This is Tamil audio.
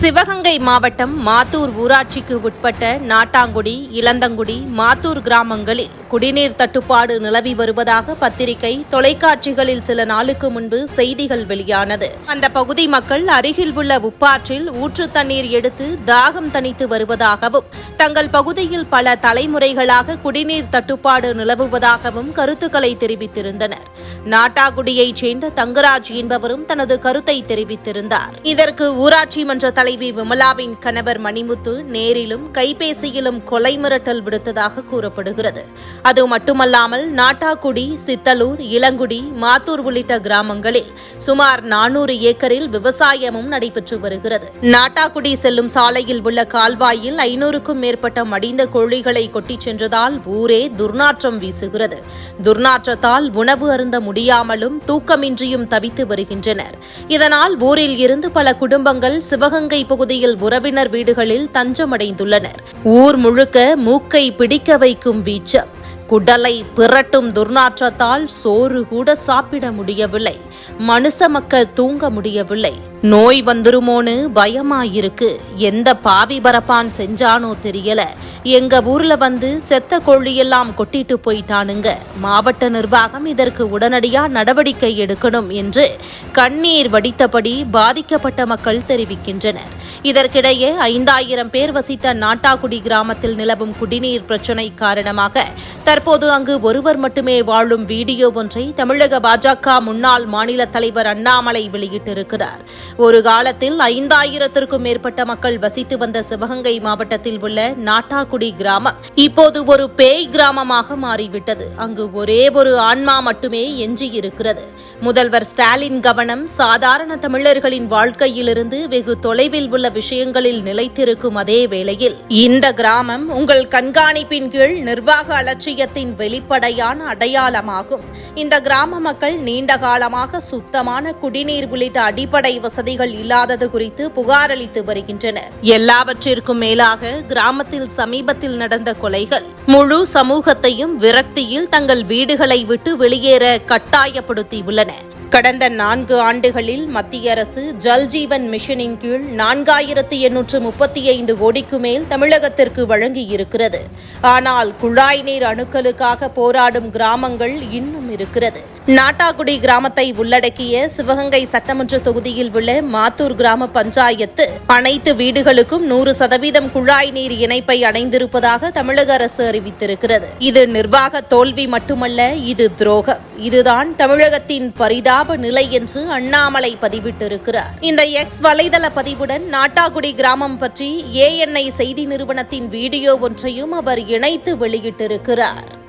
சிவகங்கை மாவட்டம் மாத்தூர் ஊராட்சிக்கு உட்பட்ட நாட்டாங்குடி இளந்தங்குடி மாத்தூர் கிராமங்களில் குடிநீர் தட்டுப்பாடு நிலவி வருவதாக பத்திரிகை தொலைக்காட்சிகளில் சில நாளுக்கு முன்பு செய்திகள் வெளியானது. அந்த பகுதி மக்கள் அருகில் உள்ள உப்பாற்றில் ஊற்று தண்ணீர் எடுத்து தாகம் தணித்து வருவதாகவும் தங்கள் பகுதியில் பல தலைமுறைகளாக குடிநீர் தட்டுப்பாடு நிலவுவதாகவும் கருத்துக்களை தெரிவித்திருந்தனர். நாட்டாகுடியைச் சேர்ந்த தங்கராஜ் என்பவரும் தனது கருத்தை தெரிவித்திருந்தார். இதற்கு ஊராட்சி மன்ற தலைவி விமலாவின் கணவர் மணிமுத்து நேரிலும் கைபேசியிலும் கொலை மிரட்டல் விடுத்ததாக கூறப்படுகிறது. அது மட்டுமல்லாமல் நாட்டாக்குடி சித்தலூர் இளங்குடி மாத்தூர் உள்ளிட்ட கிராமங்களில் சுமார் நானூறு ஏக்கரில் விவசாயமும் நடைபெற்று வருகிறது. நாட்டாக்குடி செல்லும் சாலையில் உள்ள கால்வாயில் ஐநூறுக்கும் மேற்பட்ட மடிந்த கோழிகளை கொட்டிச் சென்றதால் ஊரே துர்நாற்றம் வீசுகிறது. துர்நாற்றத்தால் உணவு அருந்த முடியாமலும் தூக்கமின்றியும் தவித்து வருகின்றனர். இதனால் ஊரில் இருந்து பல குடும்பங்கள் சிவகங்கை பகுதியில் உறவினர் வீடுகளில் தஞ்சமடைந்துள்ளனர். ஊர் முழுக்க மூக்கை பிடிக்க வைக்கும் வீச்சம். குடலை பிறட்டும் துர்நாற்றத்தால் சோறு கூட சாப்பிட முடியவில்லை. மனுஷ மக்கள் தூங்க முடியவில்லை. நோய் வந்துருமோன்னு பயமாயிருக்கு. எந்த பாவி பரப்பான் செஞ்சானோ தெரியல. எங்க ஊர்ல வந்து செத்த கொள்ளியெல்லாம் கொட்டிட்டு போயிட்டானுங்க. மாவட்ட நிர்வாகம் இதற்கு உடனடியா நடவடிக்கை எடுக்கணும் என்று கண்ணீர் வடித்தபடி பாதிக்கப்பட்ட மக்கள் தெரிவிக்கின்றனர். இதற்கிடையே ஐந்தாயிரம் பேர் வசித்த நாட்டாக்குடி கிராமத்தில் நிலவும் குடிநீர் பிரச்சினை காரணமாக தற்போது தற்போது அங்கு ஒருவர் மட்டுமே வாழும் வீடியோ ஒன்றை தமிழக பாஜக முன்னாள் மாநில தலைவர் அண்ணாமலை வெளியிட்டிருக்கிறார். ஒரு காலத்தில் ஐந்தாயிரத்திற்கும் மேற்பட்ட மக்கள் வசித்து வந்த சிவகங்கை மாவட்டத்தில் உள்ள நாட்டாக்குடி கிராமம் இப்போது ஒரு பேய் கிராமமாக மாறிவிட்டது. அங்கு ஒரே ஒரு ஆன்மா மட்டுமே எஞ்சியிருக்கிறது. முதல்வர் ஸ்டாலின் கவனம் சாதாரண தமிழர்களின் வாழ்க்கையிலிருந்து வெகு தொலைவில் உள்ள விஷயங்களில் நிலைத்திருக்கும் அதே வேளையில் இந்த கிராமம் உங்கள் கண்காணிப்பின் கீழ் நிர்வாக அலட்சியத்தின் வெளிப்படையான அடையாளமாகும். இந்த கிராம மக்கள் நீண்ட காலமாக சுத்தமான குடிநீர் உள்ளிட்ட அடிப்படை வசதிகள் இல்லாதது குறித்து புகார் அளித்து வருகின்றனர். எல்லாவற்றிற்கும் மேலாக கிராமத்தில் சமீபத்தில் நடந்த கொலைகள் முழு சமூகத்தையும் விரக்தியில் தங்கள் வீடுகளை விட்டு வெளியேற கட்டாயப்படுத்தியுள்ளன. கடந்த நான்கு ஆண்டுகளில் மத்திய அரசு ஜல் ஜீவன் மிஷனின் கீழ் நான்காயிரத்து எண்ணூற்று முப்பத்தி ஐந்து கோடிக்கு மேல் தமிழகத்திற்கு வழங்கியிருக்கிறது. ஆனால் குழாய் நீர் அணுக்களுக்காக போராடும் கிராமங்கள் இன்னும் இருக்கிறது. நாட்டாகுடி கிராமத்தை உள்ளடக்கிய சிவகங்கை சட்டமன்ற தொகுதியில் உள்ள மாத்தூர் கிராம பஞ்சாயத்து அனைத்து வீடுகளுக்கும் நூறு சதவீதம் குழாய் நீர் இணைப்பை அடைந்திருப்பதாக தமிழக அரசு அறிவித்திருக்கிறது. இது நிர்வாக தோல்வி மட்டுமல்ல இது துரோகம். இதுதான் தமிழகத்தின் பரிதாப நிலை என்று அண்ணாமலை பதிவிட்டிருக்கிறார். இந்த எக்ஸ் வலைதள பதிவுடன் நாட்டாகுடி கிராமம் பற்றி ஏஎன்ஐ செய்தி நிறுவனத்தின் வீடியோ ஒன்றையும் அவர் இணைத்து வெளியிட்டிருக்கிறார்.